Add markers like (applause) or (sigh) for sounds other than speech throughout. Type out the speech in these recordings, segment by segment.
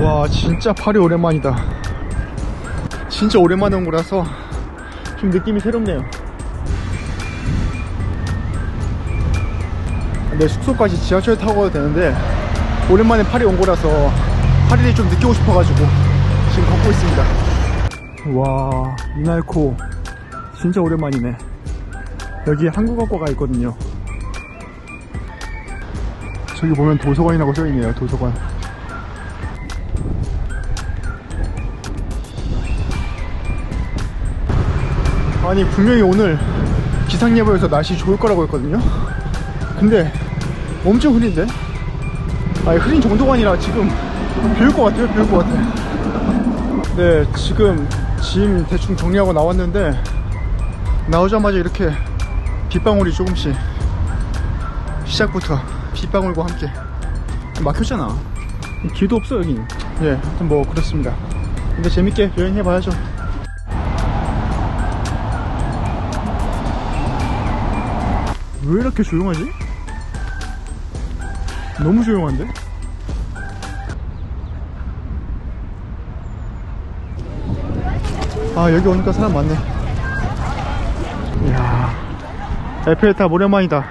와 진짜 파리 오랜만이다. 진짜 오랜만에 온 거라서 좀 느낌이 새롭네요. 내 숙소까지 지하철 타고 가도 되는데 오랜만에 파리 온 거라서 파리를 좀 느끼고 싶어가지고 지금 걷고 있습니다. 와 이날코 진짜 오랜만이네. 여기 한국어과가 있거든요. 저기 보면 도서관이라고 써있네요 도서관 아니 분명히 오늘 기상예보에서 날씨 좋을 거라고 했거든요. 근데 엄청 흐린데? 아니 흐린 정도가 아니라 지금 비올 것 같아요 비올 것 같아 네 지금 짐 대충 정리하고 나왔는데 나오자마자 이렇게 빗방울이 조금씩 시작부터 빗방울과 함께 막혔잖아. 길도 없어 여기. 예 하여튼 뭐 그렇습니다. 근데 재밌게 여행해 봐야죠 왜 이렇게 조용하지? 너무 조용한데? 아 여기 오니까 사람 많네. 이야 에펠탑 오랜만이다.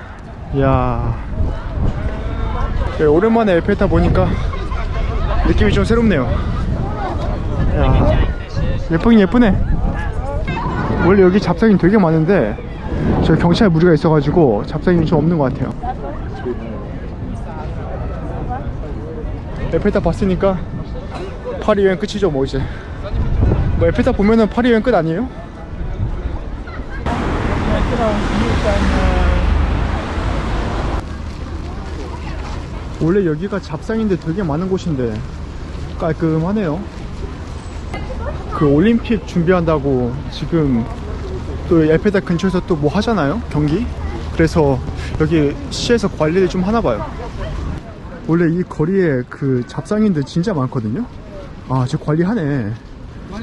이야. 네, 오랜만에 에펠탑 보니까 느낌이 좀 새롭네요. 이야 예쁘긴 예쁘네. 원래 여기 잡상인 되게 많은데 저 경찰 무리가 있어가지고 잡상인이 좀 없는 것 같아요. 에펠탑 봤으니까 파리 여행 끝이죠 뭐 이제. 뭐 에펠탑 보면은 파리 여행 끝 아니에요? 원래 여기가 잡상인데 되게 많은 곳인데 깔끔하네요. 그 올림픽 준비한다고 지금 또 에펠탑 근처에서 또 뭐 하잖아요? 경기? 그래서 여기 시에서 관리를 좀 하나 봐요. 원래 이 거리에 그 잡상인들 진짜 많거든요? 아저 관리하네.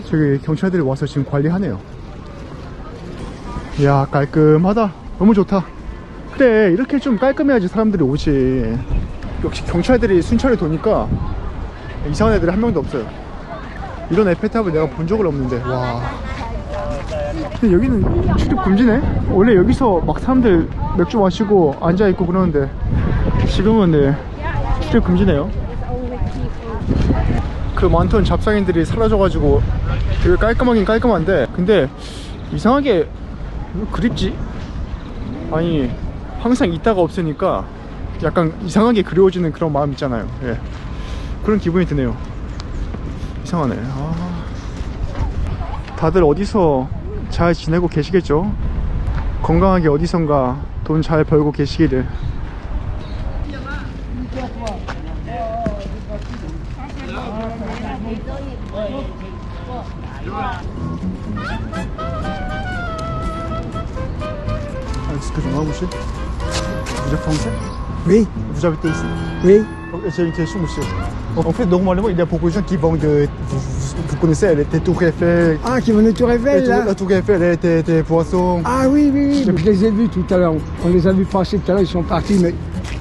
저기 경찰들이 와서 지금 관리하네요. 이야 깔끔하다. 너무 좋다. 그래 이렇게 좀 깔끔해야지 사람들이 오지. 역시 경찰들이 순찰을 도니까 이상한 애들이 한 명도 없어요. 이런 에펠탑을 내가 본 적은 없는데 와 근데 여기는 출입 금지네? 원래 여기서 막 사람들 맥주 마시고 앉아있고 그러는데 지금은 네 출입 금지네요. 그 많던 잡상인들이 사라져가지고 되게 깔끔하긴 깔끔한데 근데 이상하게 왜 그립지? 아니 항상 있다가 없으니까 약간 이상하게 그리워지는 그런 마음 있잖아요. 예. 그런 기분이 드네요. 이상하네. 아... 다들 어디서 잘 지내고 계시겠죠? 건강하게 어디선가 돈 잘 벌고 계시기를 Est-ce que je m'en monsieur Vous êtes français Oui, Vous habitez ici oui. J'ai une question, monsieur. En fait, normalement, il y a beaucoup de gens qui vendent de. Vous, vous- vous connaissez les Tour Eiffel, Ah, qui vont au Tour les Eiffel, là la Tour Eiffel, les, des poissons. Ah oui, oui, oui. Je les ai vus tout à l'heure. On les a vus passer tout à l'heure, ils sont partis, mais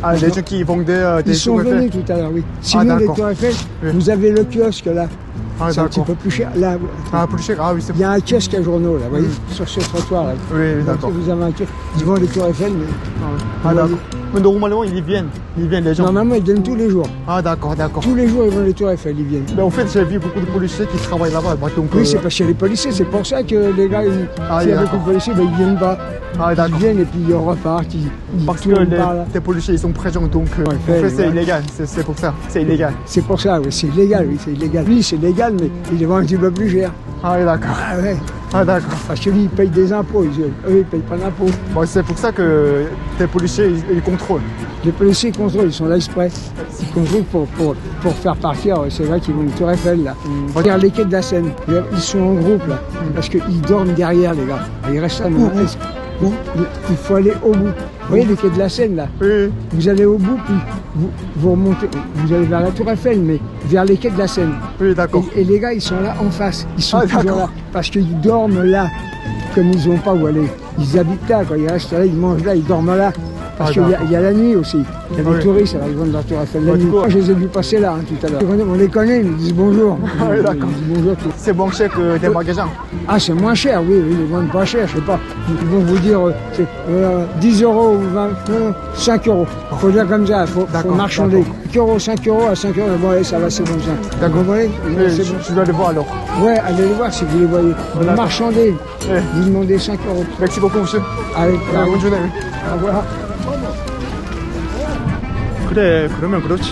Ah, les gens qui vendent des, des ils sont venus tout à l'heure, oui. Sinon, les d'accord. Tours Eiffel, Oui. vous avez le kiosque, là. Ah, c'est un petit peu plus cher. Là, Ah, plus cher. Ah, oui, c'est il y a un kiosque à journaux, là, vous voyez, sur ce trottoir, là. Oui, d'accord. Vous avez un kiosque. Ils vendent les Tours Eiffel, mais Ah, d'accord. Mais normalement, ils y viennent. Ils viennent, les gens. normalement, ils donnent tous les jours. Ah, d'accord, d'accord. Tous les jours, ils vendent les Tours Eiffel, ils viennent. Mais en fait, j'ai vu beaucoup de policiers qui travaillent là-bas. Donc, Oui, euh, c'est parce qu'il y a les policiers, c'est pour ça que les gars, ils- Ah, s'il y a beaucoup de policiers, ben, ils viennent pas. Ah, Ils viennent et puis ils repartent, ils, ils Parce que tournent les, les policiers, ils sont présents. Donc, euh, Ouais, en fait, c'est ouais. illégal. C'est pour ça. C'est illégal. C'est pour ça, oui, c'est illégal, oui, c'est illégal. Lui, c'est légal, mais il les vend un petit peu plus cher. Ah, oui, d'accord. Ah ouais, Ah, d'accord. parce que lui, il paye des impôts, ils- eux, ils payent pas d'impôts. Bon, c'est pour ça que les policiers, ils, ils contrôlent. Les policiers contrôlent, ils sont là exprès. Ils contrôlent pour, pour, pour faire partir, euh, c'est vrai qu'ils vont le Tour Eiffel, là. Regarde les quais de la Seine, ils sont en groupe, là, parce qu'ils dorment derrière, les gars. Ils restent là, est-ce- il il faut aller au bout. Vous voyez les quais de la Seine, là Oui. Vous allez au bout, puis vous, vous remontez, vous allez vers la Tour Eiffel, mais vers les quais de la Seine. Oui, d'accord. Et, et les gars, ils sont là en face. Ils sont Ah, toujours là. Parce qu'ils dorment là. Comme ils n'ont pas où aller. Ils habitent là, quoi. Ils restent là, ils mangent là, ils dorment là. Parce Ah, qu'il y, a- d'accord. il y a la nuit aussi. Il y a des Oui. touristes, alors ils vont dans la Tour Eiffel la nuit. Moi, je les ai vus passer là hein, tout à l'heure. On les connaît, ils nous disent bonjour. (laughs) Ah oui, bonjour. C'est moins cher que des magasins. Ah, c'est moins cher, oui, oui, ils vendent pas cher, je sais pas. Ils vont vous dire euh, c'est, euh, 10 euros ou 20, non, non, 5 euros. Faut dire comme ça, faut, faut marchander. d'accord. 5 euros, 5 euros, à 5 euros, bon, allez, ça va, c'est bon, ça. D'accord. Vous C'est je, bon. je dois le voir alors. Ouais, allez le voir si vous les voyez. Marchandez, Ouais. vous demandez 5 euros. Merci beaucoup, monsieur. Allez, bonne journée. au revoir. 그래 그러면 그렇지.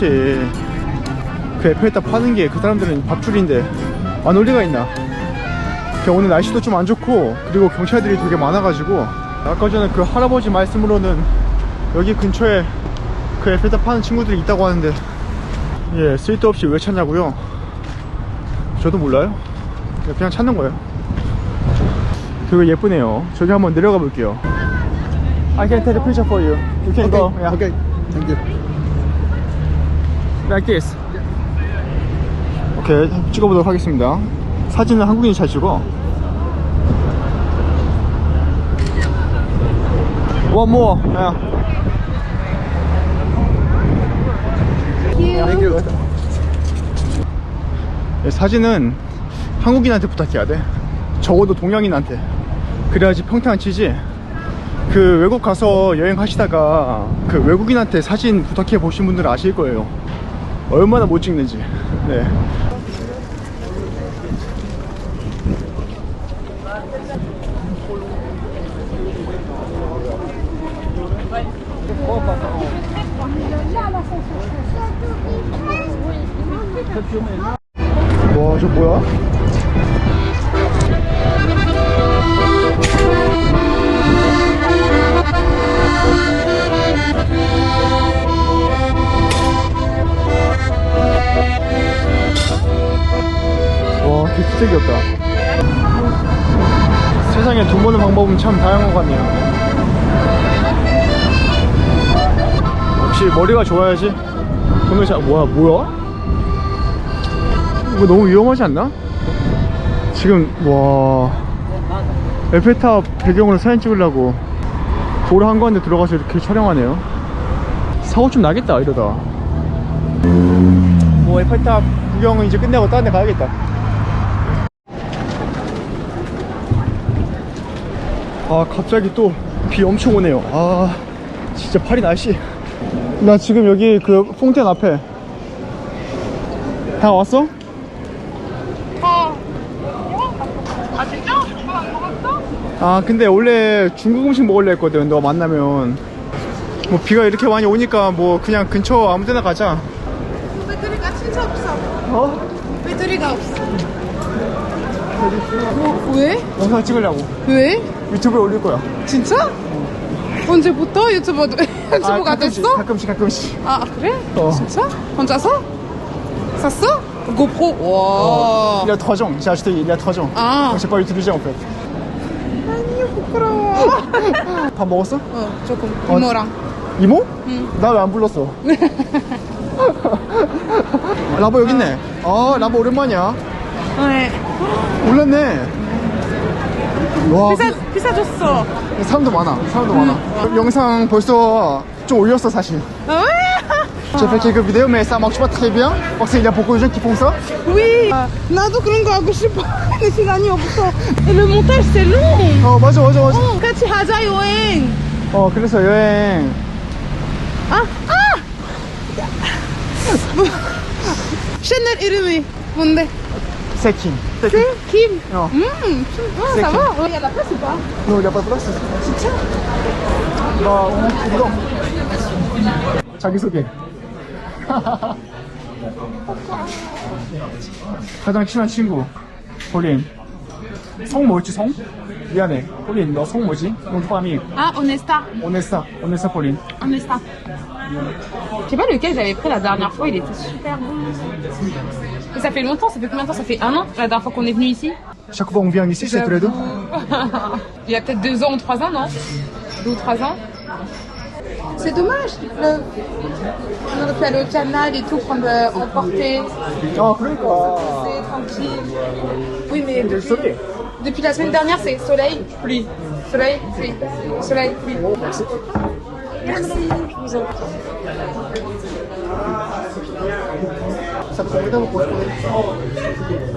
그 에펠탑 파는 게 그 사람들은 밥줄인데 안 올 리가 있나? 오늘 날씨도 좀 안 좋고 그리고 경찰들이 되게 많아가지고. 아까 전에 그 할아버지 말씀으로는 여기 근처에 그 에펠탑 파는 친구들이 있다고 하는데 예 쓸데없이 왜 찾냐고요? 저도 몰라요. 그냥 찾는 거예요. 되게 예쁘네요. 저기 한번 내려가 볼게요. I can take a picture for you. You can go yeah. Okay, thank you. Like this. 오케이 찍어보도록 하겠습니다. 사진은 한국인이 잘 찍어. One more. Yeah. Thank you. 네, 사진은 한국인한테 부탁해야 돼. 적어도 동양인한테. 그래야지 평탄 치지. 그 외국 가서 여행 하시다가 그 외국인한테 사진 부탁해 보신 분들은 아실 거예요. 얼마나 못 찍는지. 네. 와, 저 뭐야? 와, 개 진짜 귀엽다. 세상에 돈 버는 방법은 참 다양한 것 같네요. 역시 머리가 좋아야지 돈을 잘, 뭐야, 뭐야? 이거 너무 위험하지 않나? 지금, 와. 에펠탑 배경으로 사진 찍으려고 도로 한가운데 들어가서 이렇게 촬영하네요. 사고 좀 나겠다, 이러다. 뭐 에펠탑 구경은 이제 끝내고 다른 데 가야겠다. 아 갑자기 또 비 엄청 오네요 아 진짜 파리 날씨 나 지금 여기 그 퐁텐 앞에 다 왔어? 아 진짜? 안 먹었어? 아 근데 원래 중국 음식 먹으려 했거든 너 만나면 뭐 비가 이렇게 많이 오니까 뭐 그냥 근처 아무 데나 가자 배터리가 진짜 없어. 어? 배터리가 없어. 뭐, 왜? 영상 찍으려고 왜? 유튜브에 올릴 거야 진짜? 언제부터 유튜버 (laughs) 유튜브가 가끔씩, 됐어? 가끔씩 가끔씩 아 그래? 어. 진짜? 혼자서? 샀어? 고프로? 와. Il y a 3 ans, j'ai acheté il y a 3 ans. Ah. Donc j'ai pas utilisé en fait. 아니 부끄러워. (laughs) 밥 먹었어? 어 조금 이모랑. 이모? 나왜 안 불렀어? (laughs) 라보 여기 있네. 아, 라보 오랜만이야. 네. 몰랐네. 와, 비싸 비싸졌어. 그- 사람도 많아. 사람도 많아. 영상 벌써 좀 올렸어, 사실. 아, très bien. Parce qu'il y a beaucoup de gens qui font ça. oui. 나도 그런 거 하고 싶어. 근데 시간이 없어. Le montage c'est long. 어, 맞아, 맞아, 맞아. 어, 같이 하자 여행. 어, 그래서 여행. 아, 아! 뭐, 채널 이름이 뭔데? 세킹. 그? 김? 어. 음, 아, ça va? Il y a la place ou pas? Non, il n'y a pas de place. 진짜? 나 오늘 이거. 자기소개. 가장 친한 친구, 폴린. 성 뭐였지, 성? 미안해. 폴린, 너 성 뭐지? 넌 파미. Ah, Honesta. 오네스타, 오네스타 폴린. Honesta. Je sais pas lequel j'avais pris la dernière fois, il était super bon. Et ça fait longtemps, ça fait combien de temps Ça fait un an, la dernière fois qu'on est venu ici Chaque fois qu'on vient ici, c'est tous les deux (laughs) Il y a peut-être deux ans ou trois ans, non Deux ou trois ans c'est dommage, il pleut. On canal et tout, prendre en portée. En tranquille. Oui, mais. Depuis, depuis la semaine dernière, c'est soleil, pluie. Soleil, pluie. Soleil, pluie. Oh, merci. Merci. Ça fait combien de vous correspondez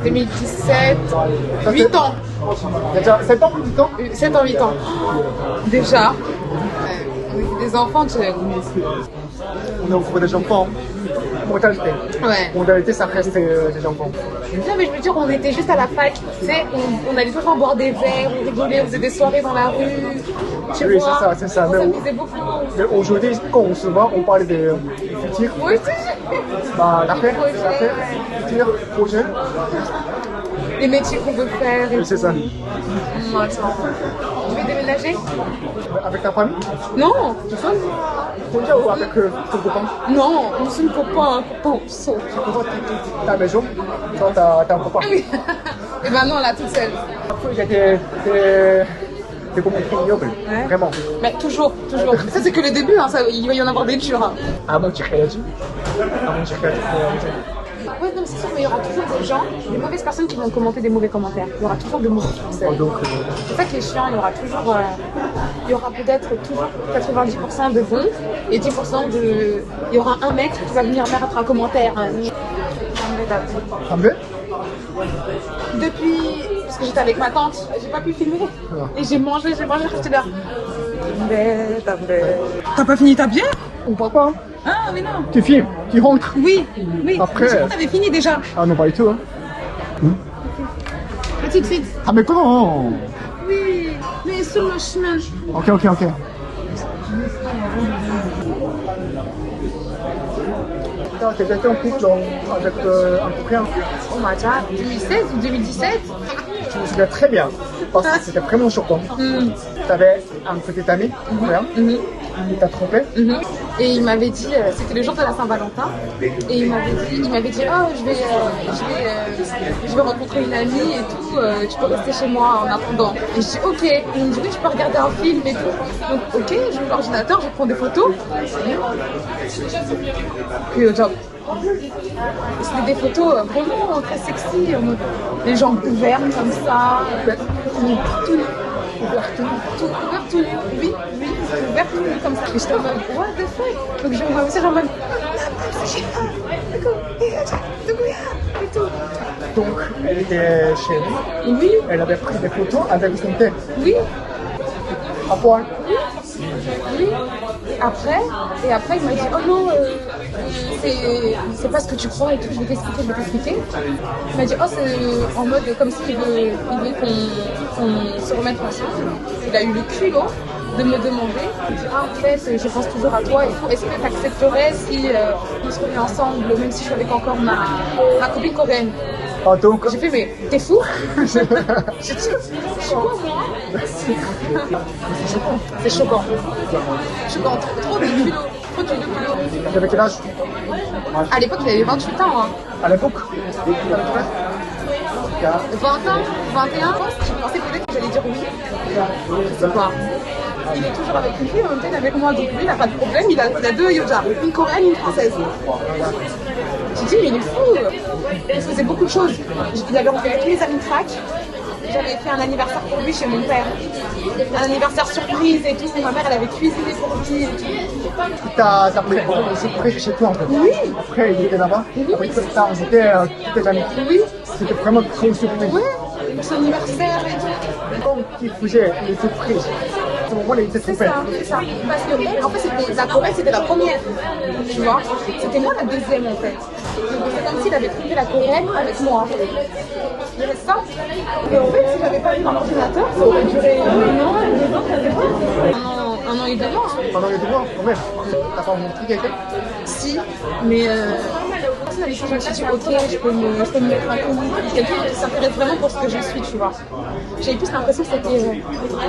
2017, Ça 8 fait- ans. Déjà 7 ans 8 ans 7 ans, 8 ans. Déjà. On est Des enfants, tu On est au cours des enfants. Mortalité. Ouais. Mortalité, ça reste euh, des enfants. Non, mais je veux dire, on était juste à la fac. Tu sais, on, on allait tout le temps boire des verres, on rigolait, on faisait des soirées dans la rue. Tu Oui, c'est ça, c'est ça. On Mais on- s'amusait beaucoup. Mais aujourd'hui, quand on se voit, on parle des, des futurs. Moi aussi. Bah, d'après, Projet, d'après, ouais. futurs, projets. Les métiers qu'on veut faire. et Oui, c'est ça. tout. Hum, attends. Tu veux déménager? Avec ta famille, Non. projet ou avec euh, ton copain? Non, on se copain, copain, on saute. Toi, t'es- t'es- ta maison, toi, t'as un copain? Ah oui. (laughs) Et ben non, là, toute seule. Des commentaires ignobles, Ouais. vraiment. Mais toujours, toujours. Ça, c'est que le début, hein, ça, il va y en avoir des durs. hein. À mentir qu'elle a dit. À mentir qu'elle a dit. Ouais, non, mais c'est sûr, mais il y aura toujours des gens, des mauvaises personnes qui vont commenter des mauvais commentaires. Il y aura toujours de mauvais français. Oh, donc, euh, C'est ça qui est chiant, il y aura toujours. euh, il y aura peut-être toujours 90% de bons et 10% de. Il y aura un mec qui va venir mettre un commentaire. hein. ça me fait Depuis. Parce que j'étais avec ma tante, j'ai pas pu filmer. Et j'ai mangé, j'ai mangé, j'étais là. T'as pas fini ta bière? On parle pas, hein. Ah, mais non. Tu filmes, tu rentres. Oui, oui. Après- que t'avais fini déjà. Ah non, pas du tout, hein. Tout de suite. Ah, mais comment Oui, mais sur le chemin. Ok, ok, ok. Putain, T'es été en couple donc, avec euh, un copain. Oh my god, 2016 ou 2017 Je me souviens très bien. Parce que c'était vraiment choquant. Hmm. T'avais un petit ami, coréen, Mhm. il t'a trompé. Et il m'avait dit, euh, c'était le jour de la Saint-Valentin, et il m'avait dit, il m'avait dit, oh, je vais, euh, je vais, euh, je vais rencontrer une amie et tout, tu peux rester chez moi en attendant. Et je dis, ok. Et il me dit, oui, tu peux regarder un film et tout. Donc, ok, je mets l'ordinateur, je prends des photos. Puis, genre, c'était des photos vraiment très sexy, les jambes ouvertes comme ça, tout, tout, tout, tout, ouvert tout, oui, oui, comme ça. Et j'étais en mode, what the fuck? Donc je me aussi en mode, et tout. Donc, elle était chez lui. Oui, Elle avait pris des photos avec son tête oui, à poil. oui. Et après, et après il m'a dit, oh non, euh, c'est pas ce que tu crois et tout, je vais t'expliquer, je vais t'expliquer. Il m'a dit, oh c'est en mode comme s'il veut, il veut qu'on qu'on se remette ensemble. Il a eu le culot de me demander, ah en fait, je pense toujours à toi et tout, est-ce que tu accepterais si euh, on se remet ensemble, même si je suis avec encore ma, ma copine coréenne? Ah, donc, J'ai fait, mais t'es fou? (laughs) Je suis quoi moi C'est choquant. Choquant, trop, trop de culot. Trop de culot. il avait quel âge? À l'époque, il avait 28 ans. Hein. À l'époque? 20 ans 21 ans? Je pensais peut-être que j'allais dire oui. Sais pas. Il est toujours avec une fille, en même temps il est avec moi, donc lui il n'a pas de problème, il a, il a deux yojas, une coréenne, une française. J'ai dit mais il est fou Il faisait beaucoup de choses. Il avait rencontré tous les amis de fac. J'avais fait un anniversaire pour lui chez mon père. Un anniversaire surprise et tout. Ma mère elle avait cuisiné pour lui et tout. T'as pris c'est près chez toi en fait. Oui. Après, il était là-bas. Oui. Après, t'as c'était euh, tes. Oui. C'était vraiment trop surpris. Ouais. Son anniversaire et tout. Quand il faisait les surprises, il était C'est ça, c'est ça. Parce que en fait, la Corée, c'était la première. Tu vois C'était moi la deuxième, en fait. Donc, c'est comme s'il avait trouvé la coréenne avec moi. Il avait ça. Et en fait, si j'avais pas eu mon ordinateur, ça aurait duré un an, deux ans, ça. Un an, un an et deux ans. hein. Pendant les deux mois, quand même. T'as pas montré quelqu'un? Si, mais euh, personne. Je ok, peux me, je peux me mettre un coup. Quelqu'un qui s'intéresse vraiment pour ce que je suis, tu vois. J'avais plus l'impression que c'était, euh,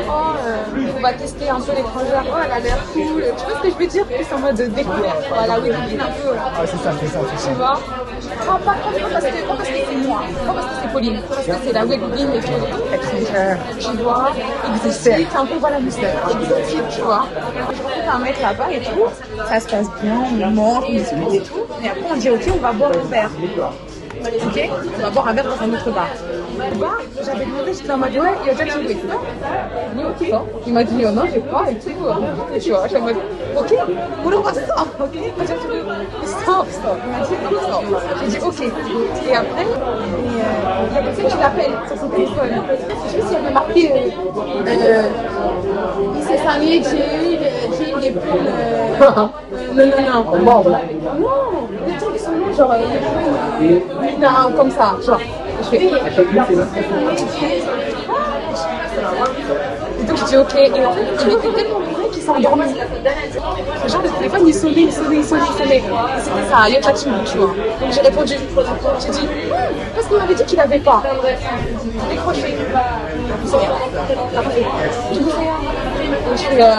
oh, euh, on va tester un peu l'étrangère, oh, elle a l'air cool. Tu vois ce que je veux dire? Plus en mode découverte, voilà, oui, un peu. C'est ça, c'est ça, c'est ça. Tu vois? Ah, pas, pas parce que, pas parce que c'est moi, pas parce que c'est Pauline, parce que c'est la webline et tout. Tu vois Exotique, un peu, voilà. Exotique, tu vois. Je rencontre un mec là-bas et tout. Ça se passe bien, on mange, on discute et tout. Et après, on dit, ok, on va boire un verre. Ok? On va boire un verre dans un autre bar. Au j'avais demandé, j'étais en mode ouais, il y a déjà trouvé. Il m'a dit. Il m'a dit oh non, j'ai pas et tout. Tu vois, j'étais en mode ok. On le voit stop, ok Il stop, stop. Il stop. J'ai dit ok. Et après, euh, il y a quelqu'un qui l'appelle sur son téléphone. Je sais pas s'il avait marqué euh, euh, c'est famille, j'ai eu, j'ai eu des poules. euh, non, non, non. Non, les trucs qui sont longs, genre, euh, non, comme ça, genre. Je fais. Et donc je dis ok, et en fait, il tellement le téléphone c'était ça, j'ai répondu, j'ai dit, parce qu'il m'avait dit qu'il n'avait pas. Euh, euh,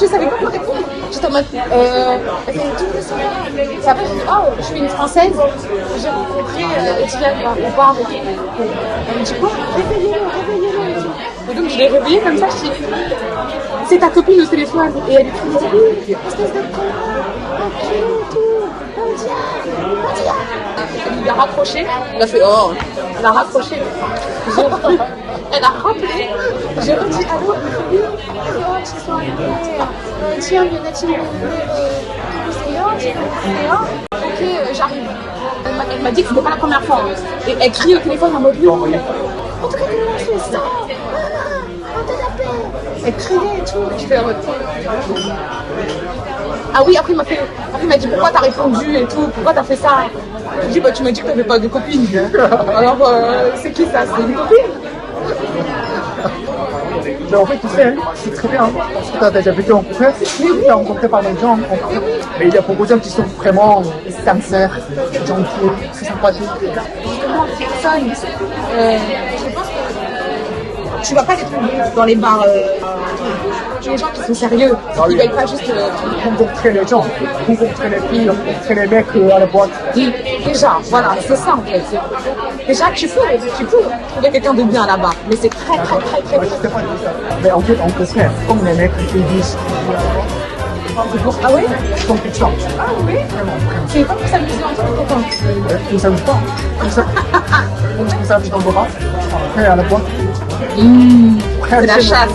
je savais pas quoi répondre. J'étais en mode, euh, je dis, oh, je suis une française. J'ai rencontré euh, Etienne au bar. Elle me dit, quoi Réveillez-le, réveillez-le. et donc, je l'ai réveillée comme ça. Je dis, c'est ta copine au téléphone. Et elle est Diane. Il a raccroché. Il a fait, oh, il a raccroché. (laughs) Elle a rappelé. J'ai redit, allô, oui, oh, tu sois euh, tiens, il y en Ok, euh, j'arrive. Elle m'a- dit que c'était pas la première fois. Et elle crie au téléphone en mode non. En tout cas, comment je fais ça? Elle criait et tout. Je fais en mode. Ah oui, après il m'a. Après il m'a dit pourquoi t'as répondu et tout, pourquoi t'as fait ça? Je dit bah tu m'as dit que t'avais pas de copine. Alors euh, c'est qui ça? C'est une copine? Mais en fait, tu sais, c'est très bien, parce que tu as déjà vécu en couple, tu as rencontré par des gens mais il y a beaucoup de gens qui sont vraiment sincères, gentils, très sympathiques. justement personne. Euh, je pense que tu vas pas trouver dans les bars. Euh, les gens qui sont sérieux, Ah oui. qui veulent pas juste. euh, Rencontrer les gens, rencontrer les filles, rencontrer les mecs euh, à la boîte. oui, déjà, voilà, c'est ça en fait. Déjà, tu peux, tu peux trouver quelqu'un de bien là-bas, mais c'est très, très, très, très, je. Mais en fait, on peut se faire, comme les mecs qui disent, Ah ouais comme tu te sens. Ah oui? C'est pas pour s'amuser entre copains. Tu ne savais pas. Comme ça, comme tu savais dans le bras, après à la boîte. Mmh. C'est la chasse.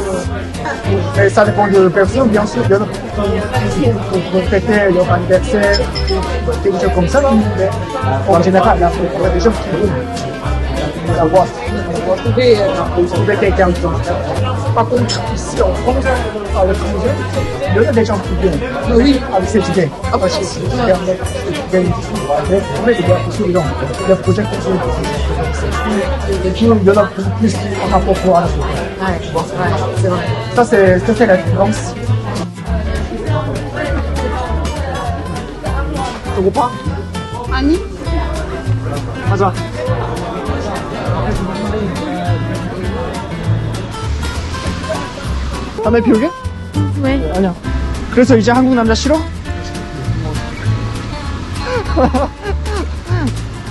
Mais ça dépend de la personne, bien sûr. Il y en a qui pour fêter leur anniversaire, quelque chose comme ça. Mais en général, là, il y a des gens qui. Trouver, euh, quelqu'un qui Par contre, ici en France, il y a des gens qui viennent oui, avec cette idée. Parce que c'est en fait, il y en a beaucoup plus en rapport à la. Ouais, bon, ouais, c'est vrai. Ça, c'est ça, c'est la différence. Tu comprends Annie 맞아. 담배 피우게? 왜? 아니야. 그래서 이제 한국 남자 싫어?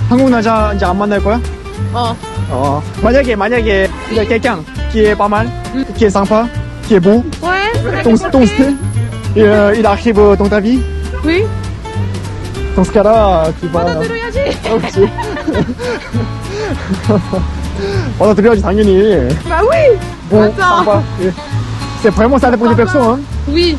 한국 남자 이제 안 만날 거야? 어. 어. 만약에 만약에 a quelqu'un qui est pas mal, qui est sympa, qui est beau. Ouais. Ton, ton style. Et, euh, il arrive dans ta vie. Oui. Dans ce cas-là, tu vas. (laughs) Ok. On a toujours Bah oui. Bon, C'est vraiment ça dépend des personnes. Hein. Oui.